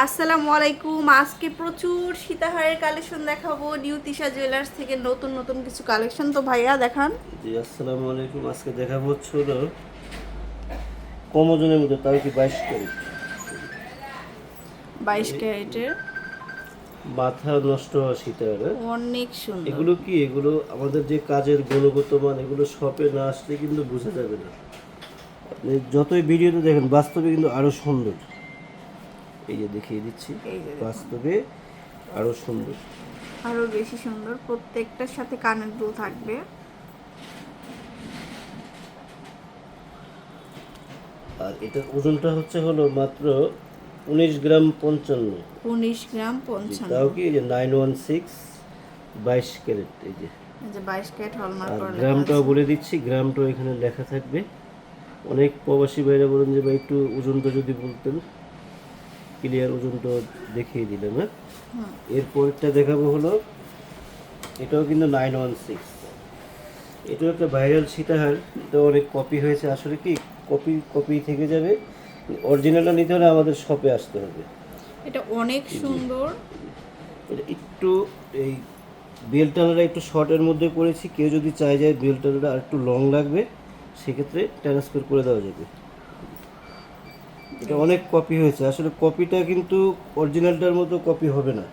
আসসালামু আলাইকুম। আজকে প্রচুর সীতাহারের কালেকশন দেখাবো নিউ তিশা জুয়েলার্স থেকে নতুন নতুন কিছু কালেকশন। তো ভাইয়া দেখান। জি আসসালামু আলাইকুম। আজকে দেখাবো হলো কম ওজনের মধ্যে তাও কি বাইশ ক্যারেট? বাইশ ক্যারেটের। মাথা নষ্ট হওয়া সীতাহার? অনেক সুন্দর। এগুলো কি? এগুলো আমাদের যে কাজের গুণগত মান এগুলো শপে না আসলে কিন্তু বোঝা যাবে না। আপনি যতই ভিডিওতে দেখেন বাস্তবে কিন্তু আরও সুন্দর। এই যে দেখিয়ে দিচ্ছি। বাস্তবে আরও সুন্দর। আরও বেশি সুন্দর প্রত্যেকটার সাথে কানের দুল থাকবে। আর এটার ওজনটা হচ্ছে হলো মাত্র উনিশ গ্রাম পঞ্চান্ন। উনিশ গ্রাম পঞ্চান্ন। তাও কি এই যে নাইন ওয়ান সিক্স বাইশ ক্যারেট এই যে। গ্রামটাও বলে দিচ্ছি গ্রামটাও এখানে লেখা থাকবে। অনেক প্রবাসী ভাইরা বলেন যে ভাই একটু ওজনটা যদি বলতেন। ক্লিয়ার ওজনটা দেখিয়ে দিলাম হ্যাঁ। এরপরটা দেখাবো হলো এটাও কিন্তু নাইন ওয়ান সিক্স এটাও একটা ভাইরাল সীতাহার তো অনেক কপি হয়েছে। আসলে কি কপি কপি থেকে যাবে অরিজিনালটা নিতে হলে আমাদের শপে আসতে হবে। এটা অনেক সুন্দর। এটা একটু এই বেলটানাটা একটু শর্টের মধ্যে করেছি কেউ যদি চাই যায় বেলটানাটা আর একটু লং লাগবে সেক্ষেত্রে ট্রান্সফার করে দেওয়া যাবে। এটা অনেক কপি হয়েছে। আসলে কপিটা কিন্তু অরিজিনালটার মতো কপি হবে না।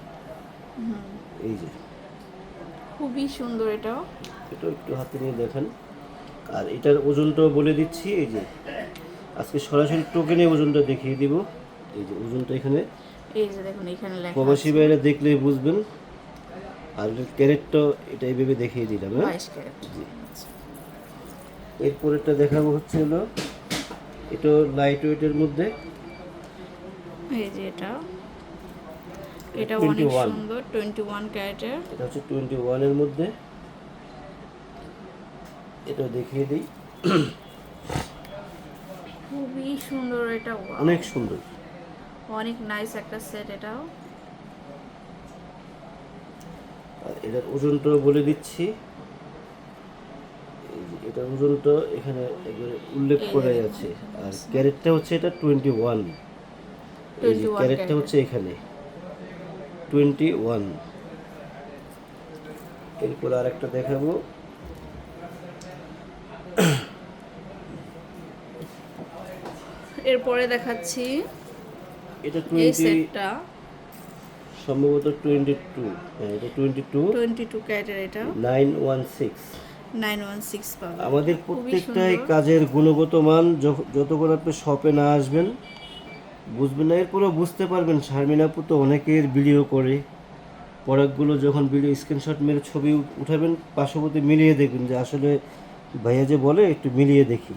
এই যে। খুবই সুন্দর এটাও। এটা একটু হাতে নিয়ে দেখেন। আর এটার ওজনটাও বলে দিচ্ছি এই যে। আজকে সরাসরি টোকেনে ওজনটা দেখিয়ে দিব। এই যে ওজনটা এখানে। এই যে দেখুন এখানে লেখা প্রবাসী বাইরে দেখলেই বুঝবেন। আর ক্যারেটটা এটা এইভাবে দেখিয়ে দিলাম হ্যাঁ? বাইশ ক্যারেট। এরপরেরটা দেখাবো হচ্ছে হলো এটা লাইট ওয়েটের মধ্যে। এই যে এটা। এটা অনেক সুন্দর টোয়েন্টি ওয়ান ক্যারেটের এটা হচ্ছে টোয়েন্টি এর মধ্যে। এটা দেখিয়ে দিই। খুবই সুন্দর এটা অনেক সুন্দর। অনেক নাইস একটা সেট এটাও। আর এটার ওজনটাও বলে দিচ্ছি। এটার ওজনটা এখানে একেবারে উল্লেখ করে আছে। আর ক্যারেটটা হচ্ছে এটা টোয়েন্টি ওয়ান এই যে 21 ক্যারেটটা হচ্ছে এখানে। টোয়েন্টি ওয়ান এরপর আরেকটা দেখাবো। এরপরে দেখাচ্ছি এটা টোয়েন্টি সেটটা সম্ভবত টোয়েন্টি টু হ্যাঁ এটা টোয়েন্টি টু টোয়েন্টি টু ক্যারেটের এটা। নাইন ওয়ান সিক্স আমাদের প্রত্যেকটাই কাজের গুণগত মান যতক্ষণ আপনি শপে না আসবেন বুঝবেন না এরপরে বুঝতে পারবেন। শারমিন আপু তো অনেকের ভিডিও করে। প্রোডাক্টগুলো যখন ভিডিও স্ক্রিনশট মেরে ছবি উঠাবেন পার্শ্ববর্তী মিলিয়ে দেখবেন যে আসলে ভাইয়া যে বলে একটু মিলিয়ে দেখি।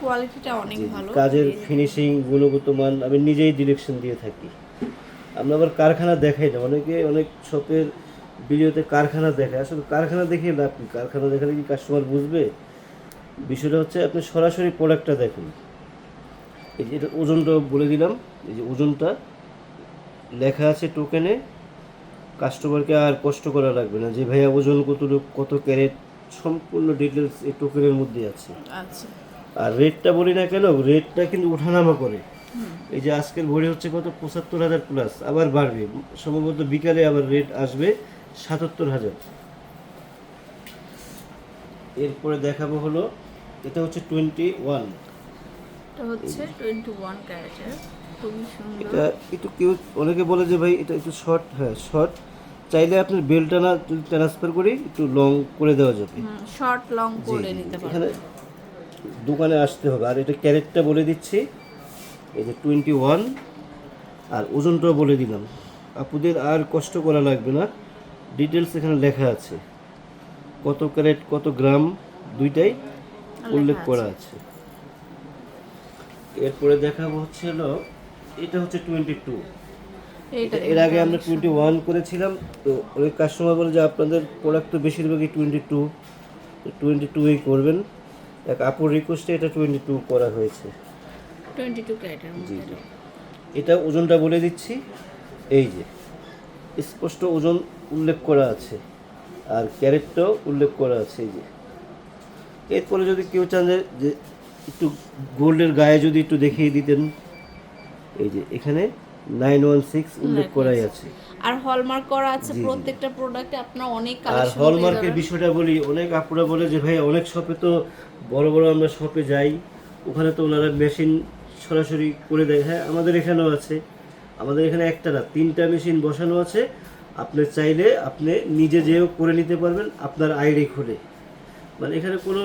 কোয়ালিটিটা অনেক ভালো। কাজের ফিনিশিং গুণগত মান আমি নিজেই ডিরেকশন দিয়ে থাকি। আমরা আবার কারখানা দেখাই না। অনেকে অনেক শপের ভিডিওতে কারখানা দেখায়। আসলে কারখানা দেখে লাভ কি? কারখানা দেখালে কি কাস্টমার বুঝবে? বিষয়টা হচ্ছে আপনি সরাসরি প্রোডাক্টটা দেখুন। এই যে এটা ওজনটা বলে দিলাম। এই যে ওজনটা লেখা আছে টোকেনে। কাস্টমারকে আর কষ্ট করা লাগবে না। যে ভাইয়া ওজন কত কত ক্যারেট সম্পূর্ণ ডিটেলস এই টোকেনের মধ্যে আছে। আচ্ছা। আর রেটটা বলি না কেন রেটটা কিন্তু ওঠানামা করে। এই যে আজকের ভরি হচ্ছে কত? পঁচাত্তর হাজার প্লাস আবার বাড়বে। সম্ভবত বিকালে আবার রেট আসবে। সাতাত্তর হাজার। এরপরে দেখাবো হলো এটা হচ্ছে টোয়েন্টি ওয়ান। এটা হচ্ছে টোয়েন্টি ওয়ান ক্যারেটের এটা একটু কেউ অনেকে বলে যে ভাই এটা একটু শর্ট হ্যাঁ শর্ট। চাইলে আপনার বেলটা না যদি ট্রান্সফার করি একটু লং করে দেওয়া যাবে। শর্ট লং করে নিতে এখানে দোকানে আসতে হবে। আর এটা ক্যারেটটা বলে দিচ্ছি। এই যে টোয়েন্টি ওয়ান আর ওজনটাও বলে দিলাম। আপুদের আর কষ্ট করা লাগবে না। ডিটেলস এখানে লেখা আছে। কত ক্যারেট কত গ্রাম দুইটাই উল্লেখ করা আছে। এরপরে দেখাবো হচ্ছে হলো এটা হচ্ছে টোয়েন্টি টু এর আগে আমরা টোয়েন্টি ওয়ান করেছিলাম তো অনেক কাস্টমার বলে যে আপনাদের প্রোডাক্ট তো বেশিরভাগই টোয়েন্টি টু টোয়েন্টি টুই করবেন। এক আপুর রিকোয়েস্টে এটা টোয়েন্টি টু করা হয়েছে। টোয়েন্টি টু জি এটা ওজনটা বলে দিচ্ছি। এই যে স্পষ্ট ওজন উল্লেখ করা আছে। আর ক্যারেটটাও উল্লেখ করা আছে এই যে। এরপরে যদি কেউ চান যে- একটু গোল্ডের গায়ে যদি একটু দেখিয়ে দিতেন। এই যে এখানে নাইন ওয়ান সিক্স উল্লেখ করাই আছে। আর হলমার্ক করা আছে। প্রত্যেকটা প্রোডাক্টে আপনার অনেক আর হলমার্কের বিষয়টা বলি অনেক আপুরা বলে যে ভাই অনেক শপে তো বড় বড় আমরা শপে যাই। ওখানে তো ওনারা মেশিন সরাসরি করে দেয়। হ্যাঁ আমাদের এখানেও আছে। আমাদের এখানে একটা না তিনটা মেশিন বসানো আছে। আপনি চাইলে আপনি নিজে যেও করে নিতে পারবেন আপনার আইডি খুলে। মানে এখানে কোনো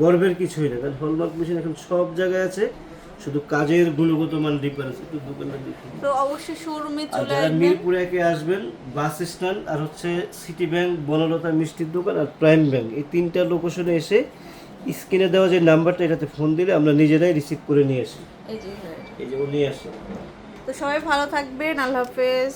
গর্বের কিছুই না কারণ হলমার্ক মেশিন এখন সব জায়গায় আছে শুধু কাজের গুণগত মান ডিফারেন্স একটু দোকানটা দেখুন। তো অবশ্যই শোরুমে চলে যারা মিরপুরে একে আসবেন বাস স্ট্যান্ড আর হচ্ছে সিটি ব্যাংক বনলতা মিষ্টির দোকান আর প্রাইম ব্যাংক এই তিনটা লোকেশনে এসে স্ক্রিনে দেওয়া যে নাম্বারটা এটাতে ফোন দিলে আমরা নিজেরাই রিসিভ করে নিয়ে আসি। এই যে এই যে ও নিয়ে আসে। তো সবাই ভালো থাকবেন আল্লাহ হাফেজ।